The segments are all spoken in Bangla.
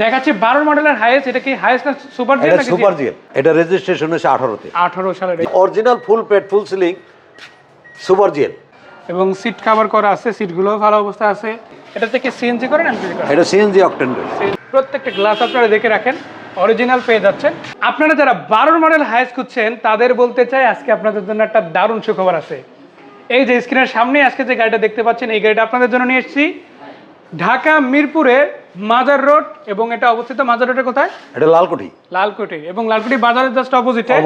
দেখাচ্ছি বারো মডেলের হাইয়েস্ট এটা কি হাইয়েস্ট না সুপার জেট এটা সুপার জিএল এটা রেজিস্ট্রেশন হয়েছে আঠারোতে। আঠারো সালের অরিজিনাল ফুল পেট ফুল সিলিং সুপার জিএল এবং সিট কভার করা আছে সিটগুলো ভালো অবস্থা আছে। এটা থেকে সিএনজি করেন এটা সিএনজি অকটেন প্রত্যেকটা গ্লাস আপনারা দেখে রাখেন অরিজিনাল পেয়ে যাচ্ছেন। আপনারা যারা বারোর মডেল হাইস খুঁজছেন তাদের বলতে চাই আজকে আপনাদের জন্য একটা দারুণ সুখবর আছে। এই যে স্ক্রিনের সামনে আজকে যে গাড়িটা দেখতে পাচ্ছেন এই গাড়িটা আপনাদের জন্য নিয়ে এসেছি। ঢাকা মিরপুরে মাজার রোড এবং এটা অবস্থিত মাজার রোডের কোথায়? এটা লালকুঠি। লালকুটি এবং লালকুটি বাজারের জাস্ট অপোজিটে এ।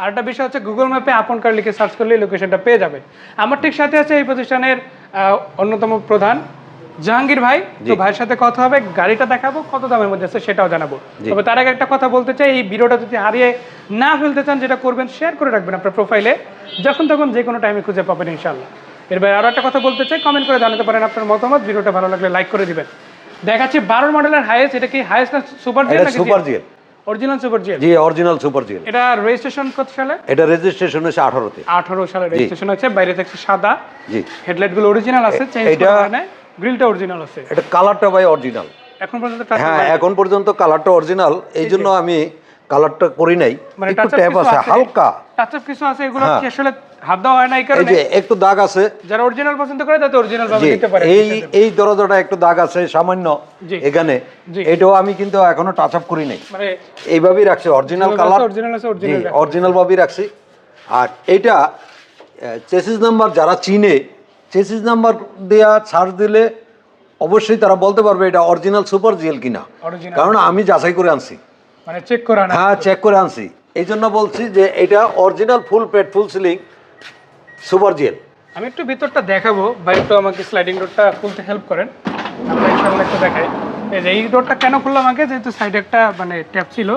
আর একটা বিষয় হচ্ছে গুগল ম্যাপে আপন কার লিখে সার্চ করলে লোকেশনটা পেয়ে যাবে। আমার ঠিক সাথে আছে এই প্রতিষ্ঠানের অন্যতম প্রধান জাহাঙ্গীর ভাই। তো ভাইয়ের সাথে কথা হবে গাড়িটা দেখাবো কত দামের মধ্যে আছে সেটাও জানাব। তবে তার আগে একটা কথা বলতে চাই এই ভিডিওটা যদি হারিয়ে না ফেলতে চান যেটা করবেন শেয়ার করে রাখবেন আপনার প্রোফাইলে যখন তখন যে কোনো টাইমে খুঁজে পাবেন ইনশাল্লাহ এর বাইরে আরও একটা কথা বলতে চাই কমেন্ট করে জানাতে পারেন আপনার মতামত। ভিডিওটা ভালো লাগলে লাইক করে দিবেন। দেখাচ্ছি বারোর মডেলের হাইয়েস্ট এটা কি হাইয়েস্ট না সুপার জেট এটা নাকি super GL original super jet জি অরিজিনাল সুপার জিএল এটা রেজিস্ট্রেশন কত সালে? এটা রেজিস্ট্রেশন হয়েছে আঠারোতে। আঠারো সালে রেজিস্ট্রেশন আছে বাইরে থাকছে সাদা। জি। হেডলাইটগুলো অরিজিনাল আছে চেঞ্জ করা হয় না গ্রিলটা অরিজিনাল আছে। এটা কালারটা ভাই অরিজিনাল এখন পর্যন্ত হ্যাঁ এখন পর্যন্ত কালারটা অরিজিনাল এই জন্য আমি কালারটা করি নাই। মানে একটু ট্যাপ আছে? হালকা। Touch up কিছু আছে? এগুলো হ্যাঁ। কি আসলে হাত দেওয়া হয় না এই কারণে। একটু দাগ আছে। যারা অরিজিনাল পছন্দ করে তাতে অরিজিনাল ভাবে পারে এই এই দরজাটা একটু দাগ আছে সামান্য এখানে। এটাও আমি কিন্তু এখনও টাচ আপ করি নাই। মানে এইভাবেই রাখছি অরিজিনাল কালার অরিজিনাল আছে অরিজিনাল অরিজিনাল ভাবেই রাখছি। আর এটা চেসিস নাম্বার যারা চিনে চেসিস নাম্বার দেওয়া ছাড় দিলে অবশ্যই তারা বলতে পারবে এটা অরিজিনাল সুপার জিএল কিনা। কারণ আমি যাচাই করে আনছি। মানে চেক করা হ্যাঁ চেক করে আনছি। এই জন্য বলছি যে এটা অরিজিনাল ফুল পেট ফুল সিলিং সুপার জেল। আমি একটু ভিতরটা দেখাবো ভাই একটু আমাকে স্লাইডিং ডোরটা খুলতে হেল্প করেন। আমরা ইনশাআল্লাহ একটু দেখাই। এই যে এই ডোরটা কেন খুললাম আগে? যেহেতু সাইডে একটা মানে ট্যাপ ছিল।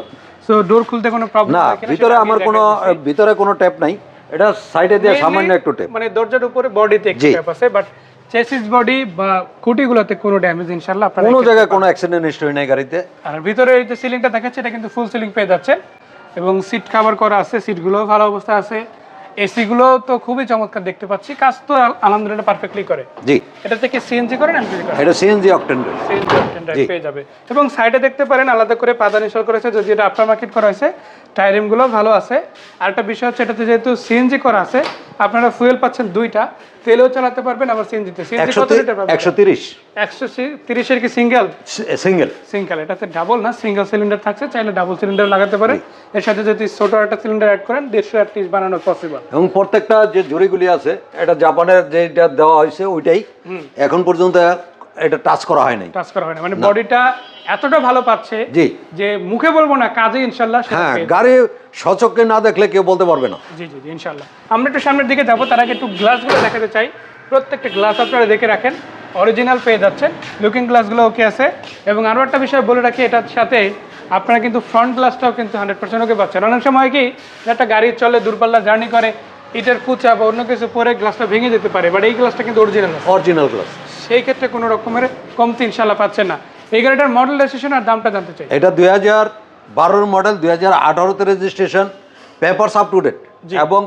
সো ডোর খুলতে কোনো প্রবলেম না ভিতরে আমার কোনো ভিতরে কোনো ট্যাপ নাই। এটা সাইডে দিয়ে সামান্য একটু ট্যাপ মানে দরজার উপরে বডিতে একটু ট্যাপ আছে বাট চেসিস বডি বা খুঁটিগুলোতে কোনো ড্যামেজ ইনশাআল্লাহ আপনারা কোনো জায়গায় কোনো অ্যাক্সিডেন্ট হিস্টরি নাই গাড়িতে। আর ভিতরে এই যে সিলিংটা দেখাচ্ছে এটা কিন্তু ফুল সিলিং পেয়ে যাচ্ছে এবং সিট কভার করা আছে সিটগুলো ভালো অবস্থা আছে। এসিগুলো তো খুবই চমৎকার দেখতে পাচ্ছি। কাজ তো আল- আলহামদুলিল্লাহ পারফেক্টলি করে। জি। এটা থেকে সিএনজি করেন না করেন? এটা সিএনজি অকটেন সিএনজি অপশন পেয়ে যাবে। এবং সাইডে দেখতে পারেন আলাদা করে পাদান ইনস্টল করেছে যদি এটা আফটার মার্কেট করা হয়েছে টায়ারিমগুলো ভালো আছে। আর একটা বিষয় হচ্ছে এটাতে যেহেতু সিএনজি করা আছে আপনারা ফুয়েল পাচ্ছেন দুইটা তেলেও চালাতে পারবেন আবার সিএনজিতে সিএনজি কত লিটার পাবেন? কি সিঙ্গেল সিঙ্গেল সিঙ্গেল এটাতে ডাবল না সিঙ্গেল সিলিন্ডার থাকছে চাইলে ডাবল সিলিন্ডার লাগাতে পারেন। এর সাথে যদি ছোট একটা সিলিন্ডার অ্যাড করেন দেড়শো আটত্রিশ বানানো পসিবল এবং প্রত্যেকটা যে জুড়িগুলি আছে এটা জাপানের যেটা দেওয়া হয়েছে ওইটাই। এখন পর্যন্ত এটা টাচ করা হয় নাই। টাচ করা হয় না মানে বডিটা এতটা ভালো পাচ্ছে জি। যে মুখে বলব না কাজে ইনশাল্লাহ হ্যাঁ গাড়ি সচককে না দেখলে কেউ বলতে পারবে না। জি জি জি ইনশাল্লাহ। আমরা একটু সামনের দিকে যাব তার আগে একটু গ্লাসগুলো দেখাতে চাই। প্রত্যেকটা গ্লাস আপনারা দেখে রাখেন। অরিজিনাল পেয়ে যাচ্ছেন। লুকিং গ্লাসগুলো ওকে আছে। এবং আরও একটা বিষয় বলে রাখি এটার সাথে আপনারা কিন্তু ফ্রন্ট গ্লাসটাও কিন্তু হান্ড্রেড পার্সেন্ট ওকে পাচ্ছেন। অনেক সময় কি একটা গাড়ি চলে দূরপাল্লা জার্নি করে ইটের কুচা বা অন্য কিছু পরে গ্লাসটা ভেঙে যেতে পারে বাট এই গ্লাসটা কিন্তু অরিজিনাল অরিজিনাল গ্লাস সেই ক্ষেত্রে কোনো রকমের কমতি ইনশাল্লাহ পাচ্ছেন না। এই গাড়িটার মডেল রেজিস্ট্রেশন আর দামটা জানতে চাই। এটা দুই হাজার বারোর মডেল দুই হাজার আঠারোতে registration papers up to date এবং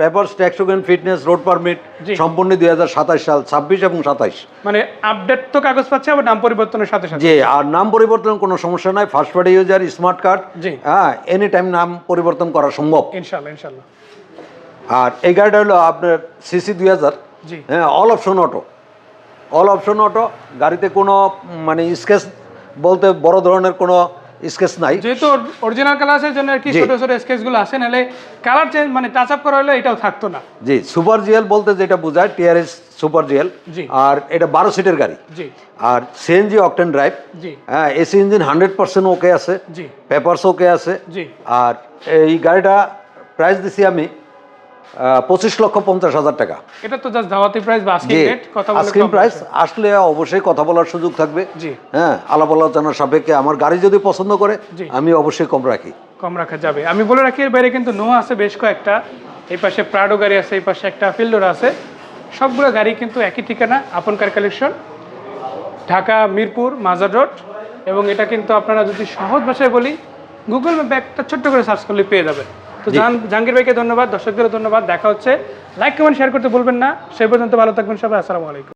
papers tax fitness road permit জি। সম্পূর্ণ দুই হাজার সাতাশ সাল ছাব্বিশ এবং সাতাইশ। মানে আপডেট তো কাগজ পাচ্ছে আবার নাম পরিবর্তনের সাথে সাথে। যে আর নাম পরিবর্তন কোনো সমস্যা নাই first party user smart card জি। হ্যাঁ এনি টাইম নাম পরিবর্তন করা সম্ভব। ইনশাল্লাহ ইনশাল্লাহ আর এই গাড়িটা হলো আপনার সিসি দুই হাজার। জি। হ্যাঁ all option auto all option auto গাড়িতে কোনো মানে স্কেচ বলতে বড় ধরনের কোনো স্কেচ নাই। যেহেতু অরিজিনাল কালার আছে জন্য কি ছোট ছোট স্কেচগুলো আসে নাহলে কালার চেঞ্জ মানে টাচ আপ করা হলে এটাও থাকতো না। জি সুপার জিএল বলতে যেটা বোঝায় টিআরএস সুপার জিএল। আর এটা বারো সিটের গাড়ি। জি। আর সিএনজি অকটেন ড্রাইভ জি। হ্যাঁ AC engine hundred percent okay আছে। জি। পেপারস ওকে আছে। জি। আর এই গাড়িটা প্রাইস দিছি আমি পঁচিশ লক্ষ পঞ্চাশ হাজার টাকা। এটা তো জাস্ট দাওয়াতি প্রাইস বা আস্কিং রেট কথা বলে আস্কিং প্রাইস আসলে অবশ্যই কথা বলার সুযোগ থাকবে। জি। হ্যাঁ আলাপ আলোচনার সাপেক্ষে আমার গাড়ি যদি পছন্দ করে আমি অবশ্যই কম রাখি। কম রাখা যাবে। আমি বলে রাখি এর বাইরে কিন্তু নোয়া আছে বেশ কয়েকটা। এই পাশে প্রাডো গাড়ি আছে এই পাশে একটা ফিল্ডর আছে। সবগুলো গাড়ি কিন্তু একই ঠিকানা আপন কার কালেকশন ঢাকা মিরপুর মাজার রোড এবং এটা কিন্তু আপনারা যদি সহজ ভাষায় বলি গুগল ম্যাপে একটা ছোট্ট করে সার্চ করলে পেয়ে যাবেন। তো জাহান জাহাঙ্গীর ভাইকে ধন্যবাদ দর্শকদেরও ধন্যবাদ দেখা হচ্ছে। লাইক কমেন্ট শেয়ার করতে বলবেন না। সেই পর্যন্ত ভালো থাকবেন সবাই আসসালামু আলাইকুম।